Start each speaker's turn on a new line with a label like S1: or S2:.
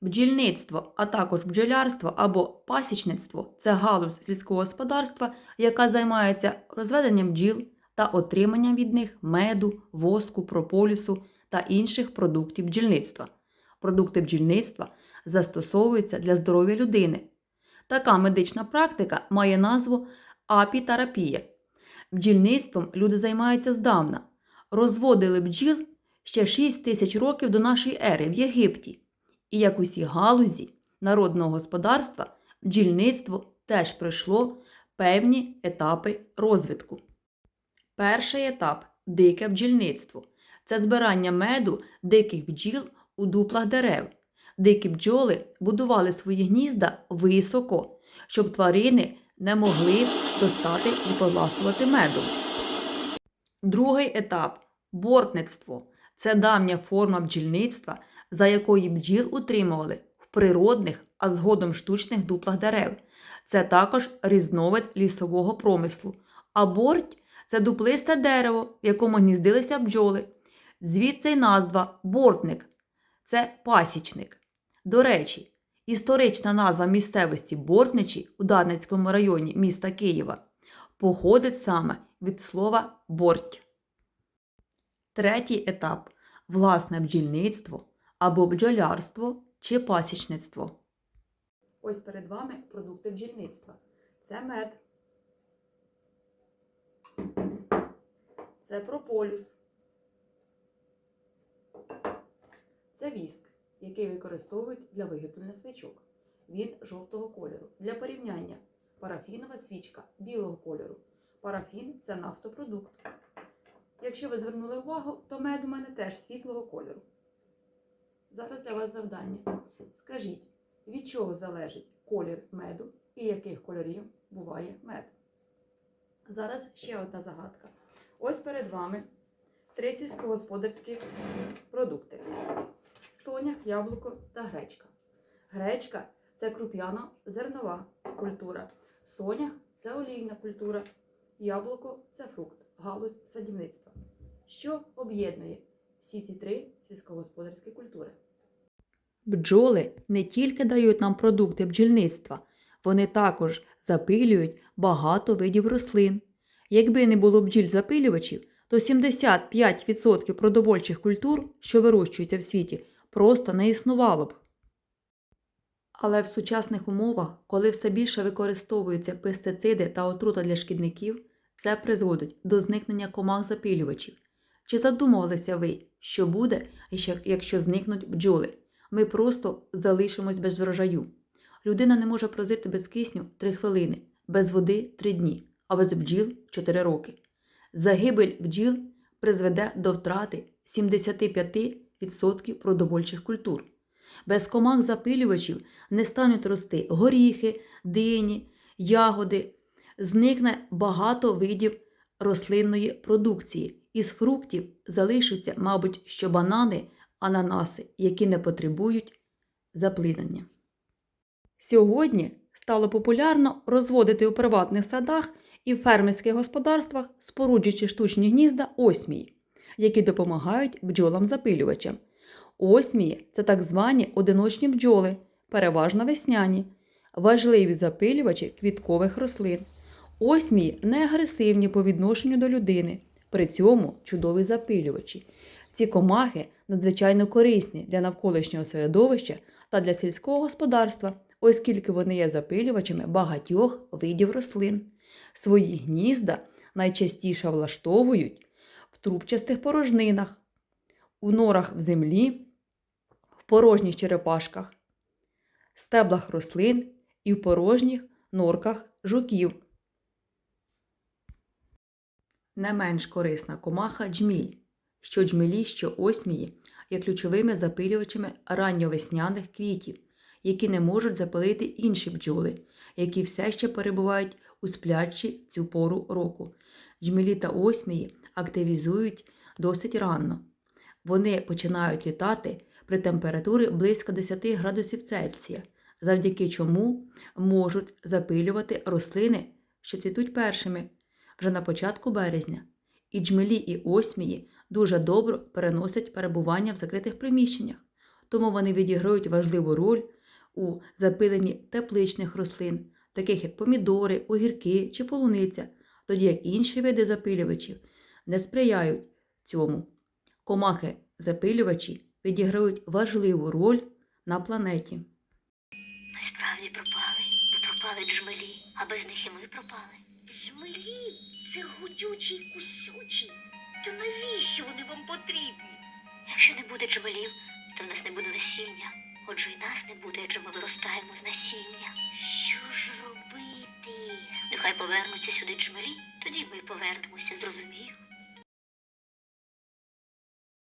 S1: Бджільництво, а також бджолярство або пасічництво це галузь сільського господарства, яка займається розведенням бджіл та отриманням від них меду, воску, прополісу та інших продуктів бджільництва. Продукти бджільництва застосовуються для здоров'я людини. Така медична практика має назву апітерапія. Бджільництвом люди займаються здавна. Розводили бджіл ще 6 тисяч років до нашої ери в Єгипті. І як усі галузі народного господарства, бджільництво теж пройшло певні етапи розвитку. Перший етап дике бджільництво. Це збирання меду диких бджіл у дуплах дерев. Дикі бджоли будували свої гнізда високо, щоб тварини не могли достати і поласувати медом. Другий етап бортництво. Це давня форма бджільництва, за якої бджіл утримували в природних, а згодом штучних дуплах дерев. Це також різновид лісового промислу. А борть це дуплисте дерево, в якому гніздилися бджоли. Звідси й назва бортник це пасічник. До речі, історична назва місцевості Бортничі у Дарницькому районі міста Києва походить саме від слова борть. Третій етап власне бджільництво або бджолярство чи пасічництво. Ось перед вами продукти бджільництва. Це мед. Це прополюс. Це віск, який використовують для виготовлення свічок. Він жовтого кольору. Для порівняння парафінова свічка білого кольору. Парафін це нафтопродукт. Якщо ви звернули увагу, то мед у мене теж світлого кольору. Зараз для вас завдання. Скажіть, від чого залежить колір меду і яких кольорів буває мед? Зараз ще одна загадка. Ось перед вами три сільськогосподарські продукти: сонях, яблуко та гречка. Гречка це круп'яно-зернова культура. Сонях це олійна культура. Яблуко це фрукт, галузь садівництва. Що об'єднує всі ці три сільськогосподарські культури? Бджоли не тільки дають нам продукти бджільництва, вони також запилюють багато видів рослин. Якби не було бджіль-запилювачів, то 75% продовольчих культур, що вирощуються в світі, просто не існувало б. Але в сучасних умовах, коли все більше використовуються пестициди та отрута для шкідників, це призводить до зникнення комах-запилювачів. Чи задумувалися ви, що буде, якщо зникнуть бджоли? Ми просто залишимось без врожаю. Людина не може прожити без кисню 3 хвилини, без води 3 дні, а без бджіл 4 роки. Загибель бджіл призведе до втрати 75% продовольчих культур. Без комах запилювачів не стануть рости горіхи, дині, ягоди, зникне багато видів рослинної продукції. Із фруктів залишаться, мабуть, що банани, ананаси, які не потребують заплинення. Сьогодні стало популярно розводити у приватних садах і фермерських господарствах, споруджуючи штучні гнізда осмії, які допомагають бджолам-запилювачам. Осмії це так звані одиночні бджоли, переважно весняні, важливі запилювачі квіткових рослин. Осмії не агресивні по відношенню до людини, при цьому чудові запилювачі. Ці комахи надзвичайно корисні для навколишнього середовища та для сільського господарства, оскільки вони є запилювачами багатьох видів рослин. Свої гнізда найчастіше влаштовують в трубчастих порожнинах, у норах в землі, в порожніх черепашках, стеблах рослин і в порожніх норках жуків. Не менш корисна комаха джміль, що джмелі, що осмії є ключовими запилювачами ранньовесняних квітів, які не можуть запалити інші бджоли, які все ще перебувають у сплячі цю пору року. Джмелі та осмії активізують досить рано. Вони починають літати при температурі близько 10 градусів Цельсія, завдяки чому можуть запилювати рослини, що цвітуть першими вже на початку березня. І джмелі і осмії дуже добре переносять перебування в закритих приміщеннях, тому вони відіграють важливу роль у запиленні тепличних рослин, таких як помідори, огірки чи полуниця, тоді як інші види запилювачів не сприяють цьому. Комахи-запилювачі відіграють важливу роль на планеті.
S2: Ми справді пропали, бо пропали джмелі, а без них і ми пропали.
S3: Жмелі, це гудючі й кусючі. То навіщо вони вам потрібні?
S2: Якщо не буде джмелів, то в нас не буде насіння. Отже, і нас не буде, адже ми виростаємо з насіння.
S3: Що ж робити?
S2: Нехай повернуться сюди джмелі, тоді ми повернемося, зрозумів.